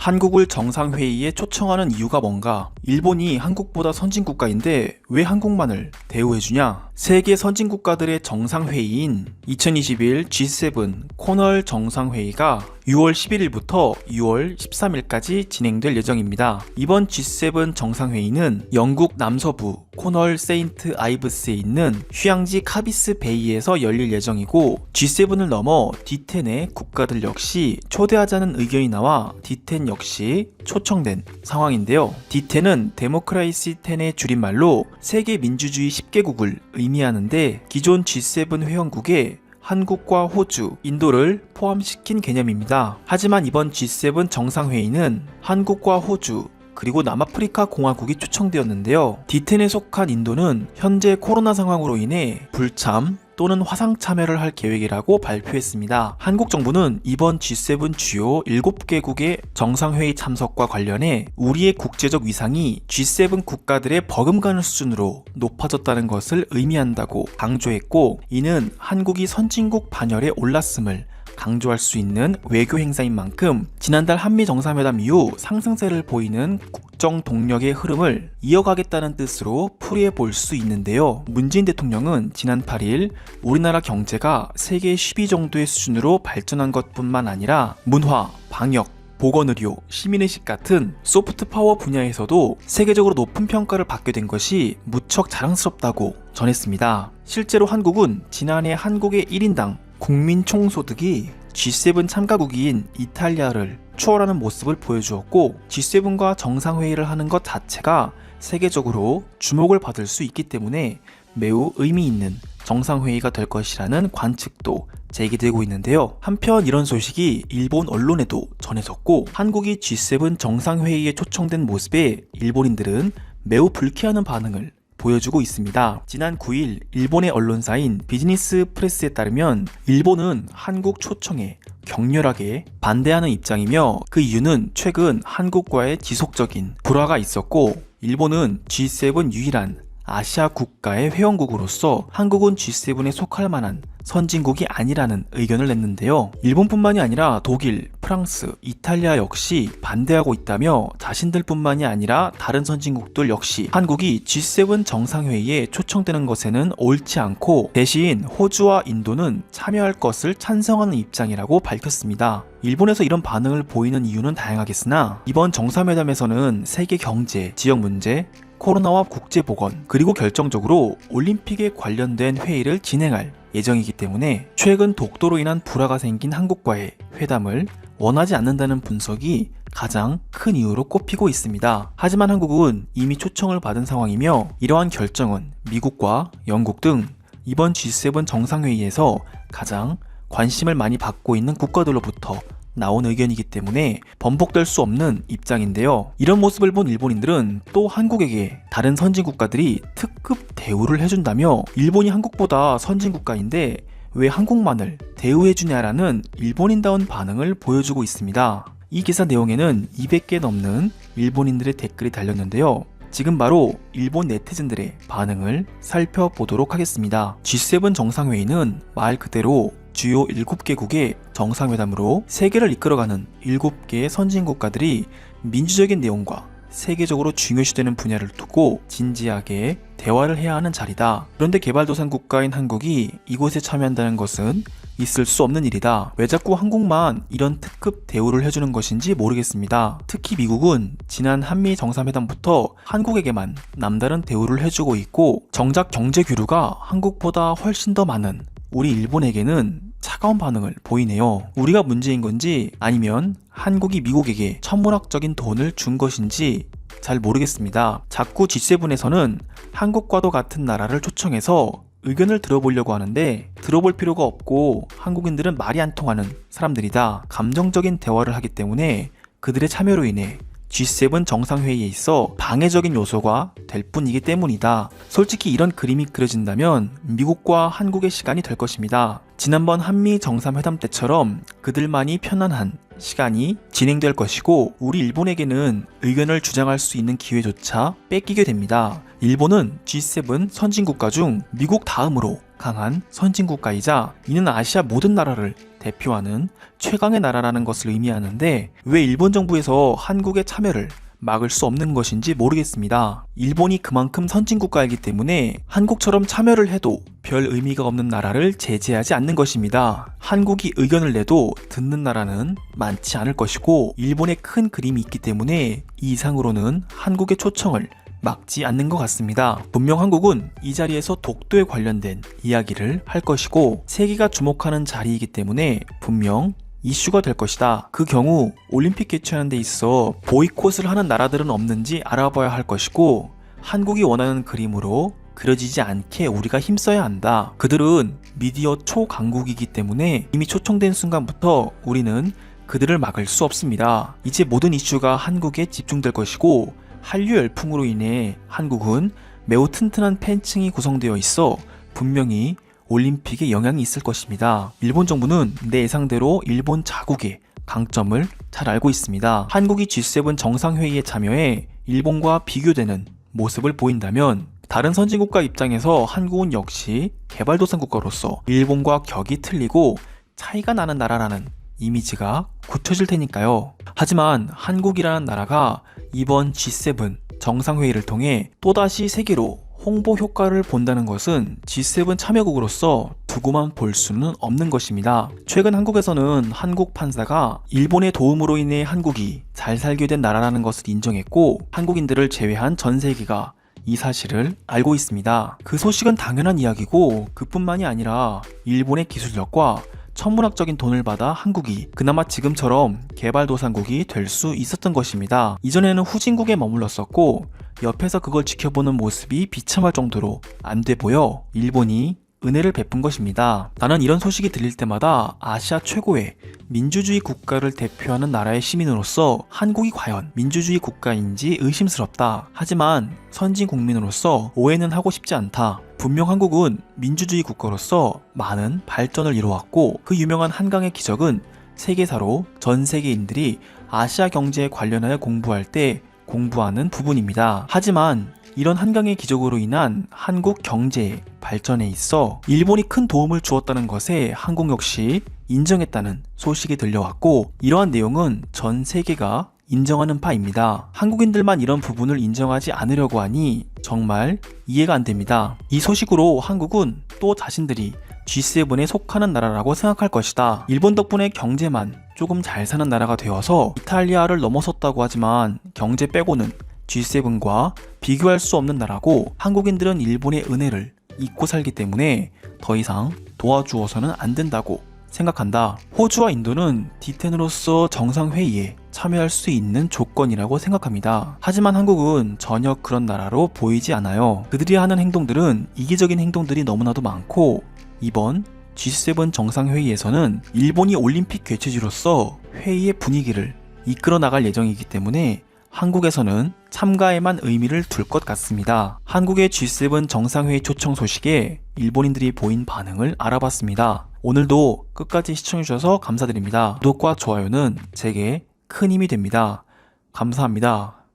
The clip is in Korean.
한국을 정상회의에 초청하는 이유가 뭔가? 일본이 한국보다 선진국가인데 왜 한국만을 대우해주냐? 세계 선진국가들의 정상회의인 2021 G7 코널 정상회의가 6월 11일부터 6월 13일까지 진행될 예정입니다. 이번 G7 정상회의는 영국 남서부 코널 세인트 아이브스에 있는 휴양지 카비스 베이에서 열릴 예정이고 G7을 넘어 D10의 국가들 역시 초대하자는 의견이 나와 D10 역시 초청된 상황인데요. D10은 데모크라이시 10의 줄임말로 세계 민주주의 10개국을 의미 하는데 기존 G7 회원국에 한국과 호주, 인도를 포함시킨 개념입니다. 하지만 이번 G7 정상회의는 한국과 호주, 그리고 남아프리카 공화국이 초청되었는데요. D10에 속한 인도는 현재 코로나 상황으로 인해 불참 또는 화상 참여를 할 계획이라고 발표했습니다. 한국 정부는 이번 G7 주요 7개국의 정상회의 참석과 관련해 우리의 국제적 위상이 G7 국가들의 버금가는 수준으로 높아졌다는 것을 의미한다고 강조했고 이는 한국이 선진국 반열에 올랐음을 강조할 수 있는 외교 행사인 만큼 지난달 한미 정상회담 이후 상승세를 보이는 국정 동력의 흐름을 이어가겠다는 뜻으로 풀이해 볼 수 있는데요. 문재인 대통령은 지난 8일 우리나라 경제가 세계 10위 정도의 수준으로 발전한 것뿐만 아니라 문화, 방역, 보건의료, 시민의식 같은 소프트 파워 분야에서도 세계적으로 높은 평가를 받게 된 것이 무척 자랑스럽다고 전했습니다. 실제로 한국은 지난해 한국의 1인당 국민 총소득이 G7 참가국인 이탈리아를 추월하는 모습을 보여주었고 G7과 정상회의를 하는 것 자체가 세계적으로 주목을 받을 수 있기 때문에 매우 의미 있는 정상회의가 될 것이라는 관측도 제기되고 있는데요. 한편 이런 소식이 일본 언론에도 전해졌고 한국이 G7 정상회의에 초청된 모습에 일본인들은 매우 불쾌하는 반응을 보여주고 있습니다. 지난 9일 일본의 언론사인 비즈니스 프레스에 따르면 일본은 한국 초청에 격렬하게 반대하는 입장이며 그 이유는 최근 한국과의 지속적인 불화가 있었고 일본은 G7 유일한 아시아 국가의 회원국으로서 한국은 G7에 속할 만한 선진국이 아니라는 의견을 냈는데요. 일본뿐만이 아니라 독일, 프랑스, 이탈리아 역시 반대하고 있다며 자신들뿐만이 아니라 다른 선진국들 역시 한국이 G7 정상회의에 초청되는 것에는 옳지 않고 대신 호주와 인도는 참여할 것을 찬성하는 입장이라고 밝혔습니다. 일본에서 이런 반응을 보이는 이유는 다양하겠으나 이번 정상회담에서는 세계 경제, 지역 문제, 코로나와 국제보건, 그리고 결정적으로 올림픽에 관련된 회의를 진행할 예정이기 때문에 최근 독도로 인한 불화가 생긴 한국과의 회담을 원하지 않는다는 분석이 가장 큰 이유로 꼽히고 있습니다. 하지만 한국은 이미 초청을 받은 상황이며 이러한 결정은 미국과 영국 등 이번 G7 정상회의에서 가장 관심을 많이 받고 있는 국가들로부터 나온 의견이기 때문에 번복될 수 없는 입장인데요. 이런 모습을 본 일본인들은 또 한국에게 다른 선진 국가들이 특급 대우를 해준다며 일본이 한국보다 선진 국가인데 왜 한국만을 대우해주냐라는 일본인다운 반응을 보여주고 있습니다. 이 기사 내용에는 200개 넘는 일본인들의 댓글이 달렸는데요. 지금 바로 일본 네티즌들의 반응을 살펴보도록 하겠습니다. G7 정상회의는 말 그대로 주요 7개국의 정상회담으로 세계를 이끌어가는 7개의 선진국가들이 민주적인 내용과 세계적으로 중요시되는 분야를 두고 진지하게 대화를 해야 하는 자리다. 그런데 개발도상 국가인 한국이 이곳에 참여한다는 것은 있을 수 없는 일이다. 왜 자꾸 한국만 이런 특급 대우를 해주는 것인지 모르겠습니다. 특히 미국은 지난 한미 정상회담부터 한국에게만 남다른 대우를 해주고 있고 정작 경제 규류가 한국보다 훨씬 더 많은 우리 일본에게는 차가운 반응을 보이네요. 우리가 문제인 건지 아니면 한국이 미국에게 천문학적인 돈을 준 것인지 잘 모르겠습니다. 자꾸 G7에서는 한국과도 같은 나라를 초청해서 의견을 들어보려고 하는데 들어볼 필요가 없고 한국인들은 말이 안 통하는 사람들이다. 감정적인 대화를 하기 때문에 그들의 참여로 인해 G7 정상회의에 있어 방해적인 요소가 될 뿐이기 때문이다. 솔직히 이런 그림이 그려진다면 미국과 한국의 시간이 될 것입니다. 지난번 한미 정상회담 때처럼 그들만이 편안한 시간이 진행될 것이고 우리 일본에게는 의견을 주장할 수 있는 기회조차 뺏기게 됩니다. 일본은 G7 선진국가 중 미국 다음으로 강한 선진국가이자 이는 아시아 모든 나라를 대표하는 최강의 나라라는 것을 의미하는데 왜 일본 정부에서 한국의 참여를 막을 수 없는 것인지 모르겠습니다. 일본이 그만큼 선진국가이기 때문에 한국처럼 참여를 해도 별 의미가 없는 나라를 제재하지 않는 것입니다. 한국이 의견을 내도 듣는 나라는 많지 않을 것이고 일본의 큰 그림이 있기 때문에 이 이상으로는 한국의 초청을 막지 않는 것 같습니다. 분명 한국은 이 자리에서 독도에 관련된 이야기를 할 것이고 세계가 주목하는 자리이기 때문에 분명 이슈가 될 것이다. 그 경우 올림픽 개최하는 데 있어 보이콧을 하는 나라들은 없는지 알아봐야 할 것이고 한국이 원하는 그림으로 그려지지 않게 우리가 힘써야 한다. 그들은 미디어 초강국이기 때문에 이미 초청된 순간부터 우리는 그들을 막을 수 없습니다. 이제 모든 이슈가 한국에 집중될 것이고 한류 열풍으로 인해 한국은 매우 튼튼한 팬층이 구성되어 있어 분명히 올림픽에 영향이 있을 것입니다. 일본 정부는 내 예상대로 일본 자국의 강점을 잘 알고 있습니다. 한국이 G7 정상회의에 참여해 일본과 비교되는 모습을 보인다면 다른 선진국가 입장에서 한국은 역시 개발도상 국가로서 일본과 격이 틀리고 차이가 나는 나라라는 이미지가 굳혀질 테니까요. 하지만 한국이라는 나라가 이번 G7 정상회의를 통해 또다시 세계로 홍보 효과를 본다는 것은 G7 참여국으로서 두고만 볼 수는 없는 것입니다. 최근 한국에서는 한국 판사가 일본의 도움으로 인해 한국이 잘 살게 된 나라라는 것을 인정했고 한국인들을 제외한 전 세계가 이 사실을 알고 있습니다. 그 소식은 당연한 이야기고 그뿐만이 아니라 일본의 기술력과 천문학적인 돈을 받아 한국이 그나마 지금처럼 개발도상국이 될 수 있었던 것입니다. 이전에는 후진국에 머물렀었고 옆에서 그걸 지켜보는 모습이 비참할 정도로 안 돼 보여 일본이 은혜를 베푼 것입니다. 나는 이런 소식이 들릴 때마다 아시아 최고의 민주주의 국가를 대표하는 나라의 시민으로서 한국이 과연 민주주의 국가인지 의심스럽다. 하지만 선진 국민으로서 오해는 하고 싶지 않다. 분명 한국은 민주주의 국가로서 많은 발전을 이루었고 그 유명한 한강의 기적은 세계사로 전 세계인들이 아시아 경제에 관련하여 공부할 때 공부하는 부분입니다. 하지만 이런 한강의 기적으로 인한 한국 경제의 발전에 있어 일본이 큰 도움을 주었다는 것에 한국 역시 인정했다는 소식이 들려왔고 이러한 내용은 전 세계가 인정하는 바입니다. 한국인들만 이런 부분을 인정하지 않으려고 하니 정말 이해가 안 됩니다. 이 소식으로 한국은 또 자신들이 G7에 속하는 나라라고 생각할 것이다. 일본 덕분에 경제만 조금 잘 사는 나라가 되어서 이탈리아를 넘어섰다고 하지만 경제 빼고는 G7과 비교할 수 없는 나라고 한국인들은 일본의 은혜를 잊고 살기 때문에 더 이상 도와주어서는 안 된다고 생각한다. 호주와 인도는 D10으로서 정상회의에 참여할 수 있는 조건이라고 생각합니다. 하지만 한국은 전혀 그런 나라로 보이지 않아요. 그들이 하는 행동들은 이기적인 행동들이 너무나도 많고 이번 G7 정상회의에서는 일본이 올림픽 개최지로서 회의의 분위기를 이끌어 나갈 예정이기 때문에 한국에서는 참가에만 의미를 둘 것 같습니다. 한국의 G7 정상회의 초청 소식에 일본인들이 보인 반응을 알아봤습니다. 오늘도 끝까지 시청해주셔서 감사드립니다. 구독과 좋아요는 제게 큰 힘이 됩니다. 감사합니다.